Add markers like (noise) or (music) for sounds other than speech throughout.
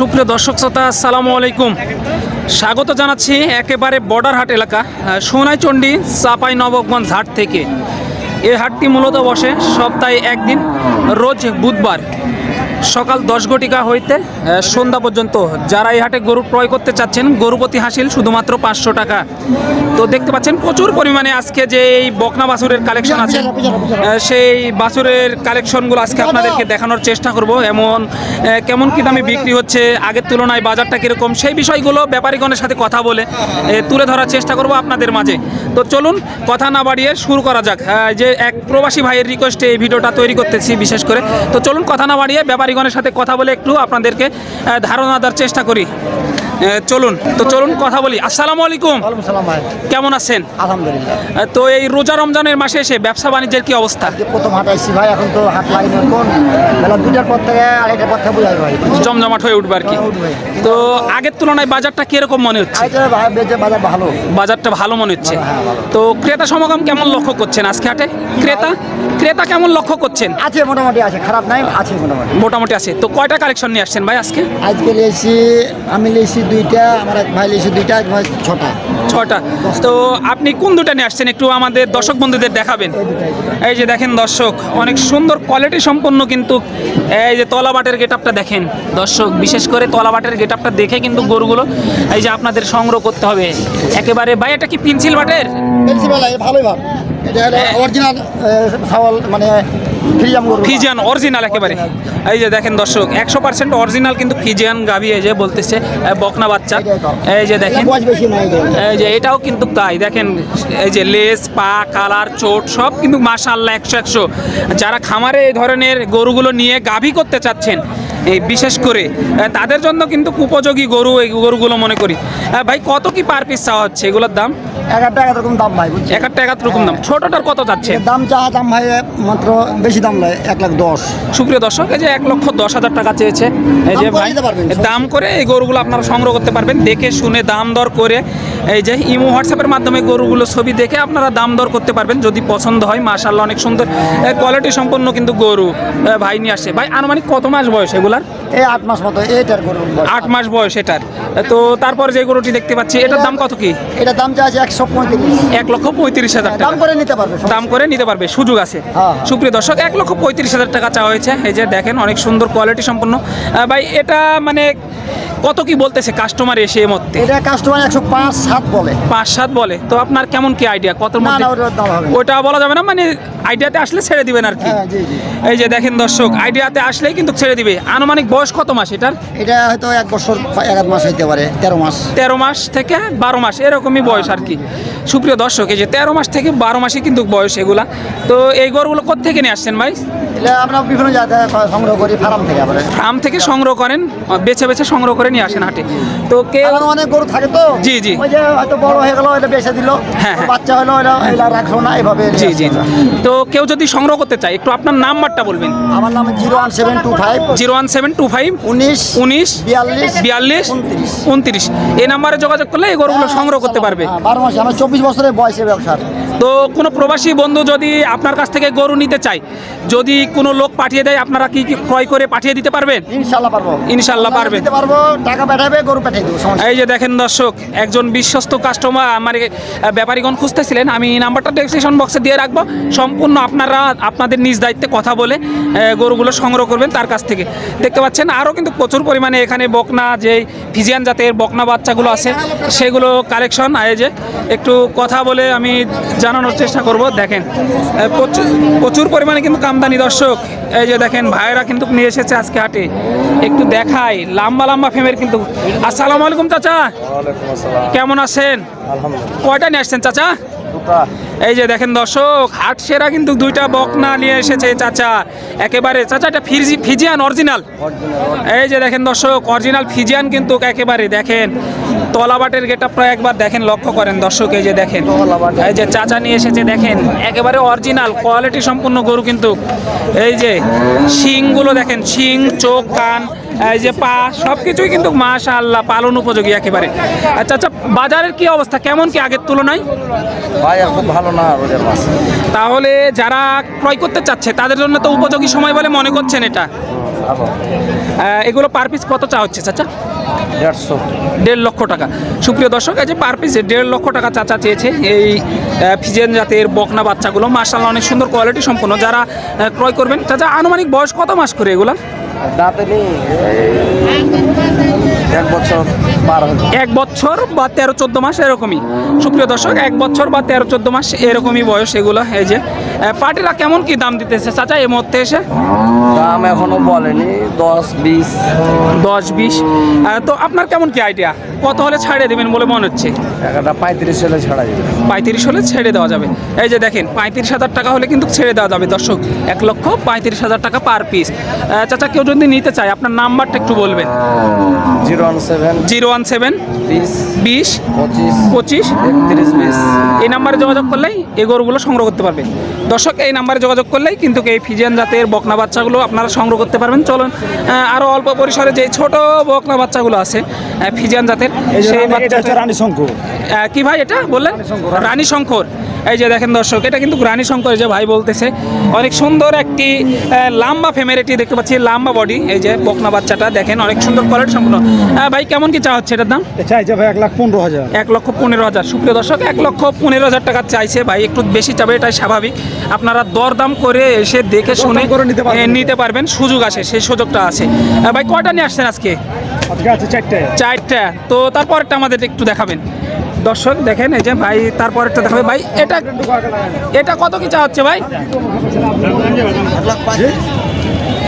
সুপ্রিয় দর্শক শ্রোতা, আসসালামু আলাইকুম। স্বাগত জানাচ্ছি একেবারে বর্ডার হাট এলাকা সোনাইচন্ডী সোনাইচণ্ডী চাপাই নবগঞ্জ হাট থেকে। এই হাটটি মূলত বসে সপ্তাহে একদিন, রোজ বুধবার। সকাল দশ ঘটিকা হইতে সন্ধ্যা পর্যন্ত যারা এই হাটে গরু ক্রয় করতে চাচ্ছেন, গরুপতি হাসিল শুধুমাত্র পাঁচশো টাকা। তো দেখতে পাচ্ছেন প্রচুর পরিমাণে আজকে যে এই বকনা বাছুরের কালেকশন আছে সেই বাছুরের কালেকশনগুলো আজকে আপনাদেরকে দেখানোর চেষ্টা করব। এমন কেমন কি দামে বিক্রি হচ্ছে, আগের তুলনায় বাজারটা কীরকম, সেই বিষয়গুলো ব্যাপারীগণের সাথে কথা বলে তুলে ধরার চেষ্টা করব আপনাদের মাঝে। তো চলুন, কথা না বাড়িয়ে শুরু করা যাক। যে এক প্রবাসী ভাইয়ের রিকোয়েস্টে এই ভিডিওটা তৈরি করতেছি বিশেষ করে। তো চলুন, কথা না বাড়িয়ে ব্যাপারীগণের সাথে কথা বলে একটু আপনাদেরকে ধারণা দেওয়ার চেষ্টা করি। চলুন তো চলুন কথা বলি। আসসালামু আলাইকুম। কেমন আছেন? আলহামদুলিল্লাহ। তো এই রোজা রমজানের মাসে এসে ব্যবসা বাণিজ্যের কি অবস্থা? প্রথম হাট ভাই এখন তো হাট লাগেনি কোন বেলা দুটার পর থেকে আড়াইটার পর থেকে বোঝাই ভাই। জমজমাট হয়ে উঠবে আর কি। হ্যাঁ। তো আগের তুলনায় বাজারটা কীরকম মনে হচ্ছে? বাজার ভালো। বাজারটা ভালো মনে হচ্ছে। হ্যাঁ। তো ক্রেতা সমাগম কেমন লক্ষ্য করছেন আজকে হাটে? ক্রেতা? ক্রেতা কেমন লক্ষ্য করছেন? আছে মোটামুটি আছে। খারাপ নাই আছে মোটামুটি। মোটামুটি আছে। তো কয়টা কালেকশন নিয়ে আসছেন ভাই আজকে? আজকে লিয়েছি আমি লিয়েছি দুইটা আমার এক ভাই লিয়েছি দুইটা এক ভাই ছটা। ছটা। তো আপনি কোন দুটা নিয়ে আসছেন? একটু আমাদের দর্শক বন্ধুদের দেখাবেন। এই যে দেখেন দর্শক অনেক সুন্দর কোয়ালিটি সম্পন্ন কিন্তু এই যে তলাবাটের গেটআপটা দেখেন। দর্শক বিশেষ করে তলাবাটের গেটআপটা দেখে কিন্তু গরুগুলো এই যে আপনাদের সংগ্রহ করতে হবে। একেবারে ভাই এটা কি পেন্সিল বাটের? বেলা ভালোই ভাব। এটা অরিজিনাল সাওয়াল মানে ফিজিয়ান অরিজিনাল একেবারে। এই যে দেখেন দর্শক একশো পার্সেন্ট অরিজিনাল কিন্তু ফিজিয়ান গাভি এই যে বলতেছে বকনা বাচ্চা। এই যে দেখেন। এই যে এটাও কিন্তু তাই দেখেন এই যে লেস পা কালার চোট সব কিন্তু মাশাল্লাহ একশো একশো। যারা খামারে এই ধরনের গরুগুলো নিয়ে গাভী করতে চাচ্ছেন এই বিশেষ করে তাদের জন্য কিন্তু উপযোগী গরু এই গরুগুলো মনে করি। ভাই কত কি পার পিস চাওয়া হচ্ছে? এগুলোর দাম? দাম ভাই বুঝছি রকম দাম। ছোটটার কত যাচ্ছে? দাম চাহা দাম ভাই মাত্র বেশি দাম নয় এক লাখ দশ। সুপ্রিয় দর্শক এই যে এক লক্ষ দশ হাজার টাকা চেয়েছে। এই যে দাম করে ভাই দাম করে এই গরুগুলো আপনারা সংগ্রহ করতে পারবেন। দেখে শুনে দাম দর করে এই যে ইমো হোয়াটসঅ্যাপের মাধ্যমে গরুগুলো ছবি দেখে আপনারা দাম দর করতে পারবেন যদি পছন্দ হয়। মাশাল্লাহ অনেক সুন্দর কোয়ালিটি সম্পন্ন কিন্তু গরু ভাই নিয়ে আসছে ভাই আনুমানিক কত মাস বয়স এগুলার? এই আট মাস মতো গরু। আট মাস বয়স এটার। তো তারপর যে গরুটি দেখতে পাচ্ছি এটার দাম কত কি? এটার দাম চা আছে একশো পঁয়ত্রিশ। এক লক্ষ পঁয়ত্রিশ হাজার দাম করে নিতে পারবে দাম করে নিতে পারবে সুযোগ আছে। হ্যাঁ। সুপ্রিয় দর্শক এক লক্ষ পঁয়ত্রিশ হাজার টাকা চাওয়া হয়েছে। এই যে দেখেন অনেক সুন্দর কোয়ালিটি সম্পন্ন। ভাই এটা মানে কত কি বলতেছে কাস্টমার এসে এই মধ্যে এটা কাস্টমার একশো পাঁচ সাত বলে। পাঁচ সাত বলে। তো আপনার কেমন কি আইডিয়া কত। ওটা বলা যাবে না? মানে আইডিয়াতে আসলে ছেড়ে দিবেন আর কি। হ্যাঁ এই যে দেখেন দর্শক আইডিয়াতে আসলেই কিন্তু ছেড়ে দিবে। আনুমানিক বয়স কত মাস এটার? এটা হয়তো এক বছর এক মাস হইতে পারে তেরো মাস। তেরো মাস থেকে বারো মাস এরকমই বয়স আর কি। সুপ্রিয় দর্শক, এই যে তেরো মাস থেকে বারো মাসে কিন্তু বয়স এগুলা। তো এই গরুগুলো কোথেকে নিয়ে আসছেন ভাই? এটা আমরা বিভিন্ন জায়গায় সংগ্রহ করি ফার্ম থেকে আবার ফার্ম থেকে সংগ্রহ করেন বেছে বেছে সংগ্রহ করে নিয়ে আসেন হাটে। তো কেউ অনেক গরু থাকে তো? জি, জি। ওই যে হয়তো বড় হয়ে গেল এটা বেচে দিল। হ্যাঁ, হ্যাঁ। বাচ্চা হলো এটা এটা রাখল না এভাবে জি জি। তো কেউ যদি সংগ্রহ করতে চায় একটু আপনার নাম্বারটা বলবেন। আমার নাম zero one seven two five. Zero one seven two five উনিশ উনিশ বিয়াল্লিশ বিয়াল্লিশ উনত্রিশ। এই নাম্বারে যোগাযোগ করলে এই গরুগুলো সংগ্রহ করতে পারবে। হ্যাঁ, বারো মাসে। আমার চব্বিশ বছরের বয়সে ব্যবসার। তো কোনো প্রবাসী বন্ধু যদি আপনার কাছ থেকে গরু নিতে চায় যদি কোনো লোক পাঠিয়ে দেয় আপনারা কি কি ক্রয় করে পাঠিয়ে দিতে পারবেন ইনশাল্লাহ পারব। ইনশাল্লাহ পারবেন। দিতে পারব টাকা পাঠাবে গরু পাঠিয়ে দেবো সমস্যা এই যে দেখেন দর্শক একজন বিশ্বস্ত কাস্টমার আমার ব্যাপারীগণ খুঁজতেছিলেন আমি নাম্বারটা ডেসক্রিপশন বক্সে দিয়ে রাখব। সম্পূর্ণ আপনারা আপনাদের নিজ দায়িত্বে কথা বলে গরুগুলো সংগ্রহ করবেন তার কাছ থেকে। দেখতে পাচ্ছেন আরও কিন্তু প্রচুর পরিমাণে এখানে বকনা যে ফিজিয়ান জাতের বকনা বাচ্চাগুলো আছে সেগুলো কালেকশন এই যে একটু কথা বলে আমি জানানোর চেষ্টা করব। দেখেন প্রচুর পরিমাণে কিন্তু কামদানি দর্শক এই যে দেখেন ভাইয়েরা কিন্তু নিয়ে এসেছে আজকে হাটে। একটু দেখাই লম্বা লম্বা ফেমের কিন্তু। আসসালামু আলাইকুম চাচা। কেমন আছেন? কয়টা নিয়ে আসছেন চাচা? এই যে দেখেন দর্শক হাট সেরা কিন্তু দুইটা বকনা নিয়ে এসেছে চাচা। একেবারে চাচা এটা ফিজি ফিজিয়ান অরিজিনাল। এই যে দেখেন দর্শক অরিজিনাল ফিজিয়ান কিন্তু একেবারে দেখেন। তলাবাটের গেট প্রায় একবার দেখেন লক্ষ্য করেন দর্শক এই যে দেখেন। এই যে চাচা নিয়ে এসেছে দেখেন একেবারে অরিজিনাল কোয়ালিটি সম্পূর্ণ গরু কিন্তু। এই যে শিংগুলো দেখেন শিং চোখ কান এই যে পা সব কিছুই কিন্তু মাশা আল্লাহ পালন উপযোগী একেবারে। আচ্ছা আচ্ছা বাজারের কি অবস্থা? কেমন কি আগের তুলনায়? খুব ভালো না তাহলে যারা ক্রয় করতে চাচ্ছে তাদের জন্য তো উপযোগী সময় বলে মনে করছেন এটা। এগুলো পার পিস কত চা হচ্ছে চাচা? দেড়শো। দেড় লক্ষ টাকা। সুপ্রিয় দর্শক এই যে পার পিস দেড় লক্ষ টাকা চাচা চেয়েছে এই ফিজেন জাতের বকনা বাচ্চাগুলো মার্শাল অনেক সুন্দর কোয়ালিটি সম্পন্ন। যারা ক্রয় করবেন চাচা আনুমানিক বয়স কত মাস করে এগুলো? দাঁতে নেই। এক বছর পার এক বছর বা তেরো চোদ্দ মাস এরকমই। সুপ্রিয় দর্শক এক বছর বা তেরো চোদ্দ মাস এরকমই বয়স এগুলো এই যে। পার্টিরা কেমন কি দাম দিতেছে? চাচা এই মুহূর্তে এসে? দাম এখনও বলেনি দশ বিশ। দশ বিশ। তো আপনার কেমন কি আইডিয়া কত হলে ছাড়িয়ে দেবেন বলে মনে হচ্ছে? পঁয়ত্রিশ হলে ছাড়া যাবে পঁয়ত্রিশ হলে ছেড়ে দেওয়া যাবে। এই যে দেখেন পঁয়ত্রিশ হাজার টাকা হলে কিন্তু ছেড়ে দেওয়া যাবে দর্শক। এক লক্ষ পঁয়ত্রিশ হাজার টাকা পার পিস চাচা কেউ যদি নিতে চায় আপনার নাম্বারটা একটু বলবেন। জিরো জিরো ওয়ান সেভেন বিশ পঁচিশ এই নাম্বারে যোগাযোগ করলেই এই গরুগুলো সংগ্রহ করতে পারবে। দর্শক এই নাম্বারে যোগাযোগ করলেই কিন্তু এই ফিজিয়ান জাতের বকনা বাচ্চাগুলো আপনারা সংগ্রহ করতে পারবেন। চলুন আহ, আরও অল্প পরিসরে যে ছোট বকনা বাচ্চাগুলো আছে ফিজিয়ান জাতের সেই বাচ্চা রানী শঙ্কর। কি ভাই এটা বললেন? রানী শঙ্কর। এই যে দেখেন দর্শক এটা কিন্তু রানী শঙ্কর যে ভাই বলতেছে অনেক সুন্দর একটি লম্বা ফেমের একটি দেখতে পাচ্ছি লম্বা বডি এই যে বকনা বাচ্চাটা দেখেন অনেক সুন্দর কোয়ালিটি সম্পূর্ণ। ভাই কেমন কি চা হচ্ছে এটার দাম? চাইছে ভাই এক লাখ পনেরো হাজার। এক লক্ষ পনেরো হাজার সুপ্রিয় দর্শক এক লক্ষ পনেরো হাজার টাকা চাইছে ভাই একটু বেশি চাবে এটাই স্বাভাবিক। আপনারা দরদাম করে এসে দেখে শুনে নিতে পারবেন। সুযোগ আছে সেই সুযোগটা আছে ভাই কয়টা নিয়ে আসছেন আজকে? আজকে আছে চারটে। চারটা। তো তারপরটা আমাদের একটু দেখাবেন। দর্শক দেখেন এই যে ভাই তারপরেরটা দেখাবে। ভাই এটা এটা কত কি চা হচ্ছে ভাই?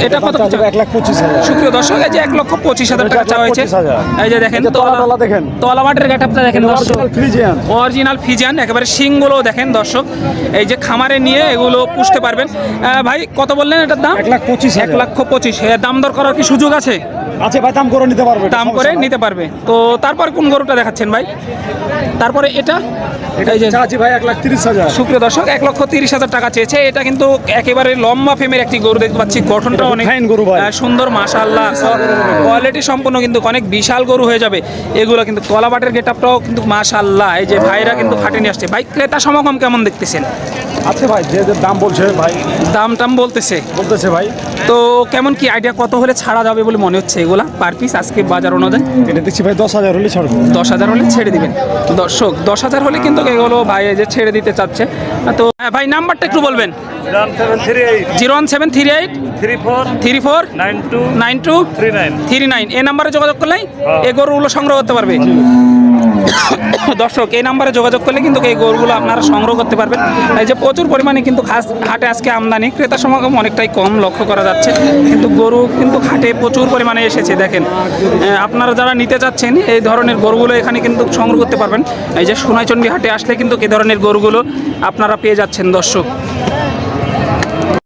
এটা কত এক লাখ পঁচিশ হাজার সুপ্রিয় দর্শক এই যে এক লক্ষ পঁচিশ হাজার টাকা চা হয়েছে। এই যে দেখেন তলা দেখেন। তলা মাটির গেটআপটা দেখেন দর্শক। অরিজিনাল ফিজান একেবারে শিংগুলো দেখেন দর্শক। এই যে খামারে নিয়ে এগুলো পুষতে পারবেন। ভাই কত বললেন এটার দাম? এক লাখ পঁচিশ এক লক্ষ পঁচিশ। দাম দর করার কি সুযোগ আছে? আছে ভাই দাম করে নিতে পারবে দাম করে নিতে পারবে। তো তারপর কোন গরুটা দেখাচ্ছেন ভাই? তারপরে এটা যে ভাই এক লাখ তিরিশ হাজার। সুপ্রিয় দর্শক এক লক্ষ তিরিশ হাজার টাকা চেয়েছে। এটা কিন্তু একেবারে লম্বা ফেমের একটি গরু দেখতে পাচ্ছি। গঠনটা অনেক গরু ভাই। সুন্দর মাশাল্লাহ কোয়ালিটি সম্পন্ন কিন্তু অনেক বিশাল গরু হয়ে যাবে। এগুলো কিন্তু গেট আপটাও কিন্তু মাশাল্লাহ এই যে ভাইরা কিন্তু খাটে নিয়ে আসছে। ভাই ক্রেতা সমাগম কেমন দেখতেছেন? আছে ভাই যে যে দাম বলছে ভাই। দাম টাম বলতেছে। বলতেছে ভাই। তো কেমন কি আইডিয়া কত হলে ছাড়া যাবে বলে মনে হচ্ছে এগুলা পার পিস আজকে বাজার অনুযায়ী। এটা দেখছি ভাই দশ হাজার হলে ছাড়বো। দশ হাজার হলে ছেড়ে দিবেন। দর্শক দশ হাজার হলে কিন্তু এগুলো ভাই যে ছেড়ে দিতে চাচ্ছে। তো হ্যাঁ, ভাই নাম্বারটা একটু বলবেন। Zero one seven three eight. Three four. Three four nine two. Nine two. Three nine. Three nine. এ নাম্বারে যোগাযোগ করলে এ গরুগুলো সংগ্রহ করতে পারবে। (coughs) দর্শক, এই নাম্বারে যোগাযোগ করলে কিন্তু এই গরুগুলো আপনারা সংগ্রহ করতে পারবেন। এই যে প্রচুর পরিমাণে কিন্তু খাস হাটে আজকে আমদানি, ক্রেতা সমাগম অনেকটাই কম লক্ষ্য করা যাচ্ছে। কিন্তু গরু কিন্তু হাটে প্রচুর পরিমাণে এসেছে, দেখেন। আপনারা যারা নিতে চাচ্ছেন, এই ধরনের গরুগুলো এখানে কিন্তু সংগ্রহ করতে পারবেন। এই যে সোনাইচন্ডী হাটে আসলে কিন্তু এই ধরনের গরুগুলো আপনারা পেয়ে যাচ্ছেন, দর্শক।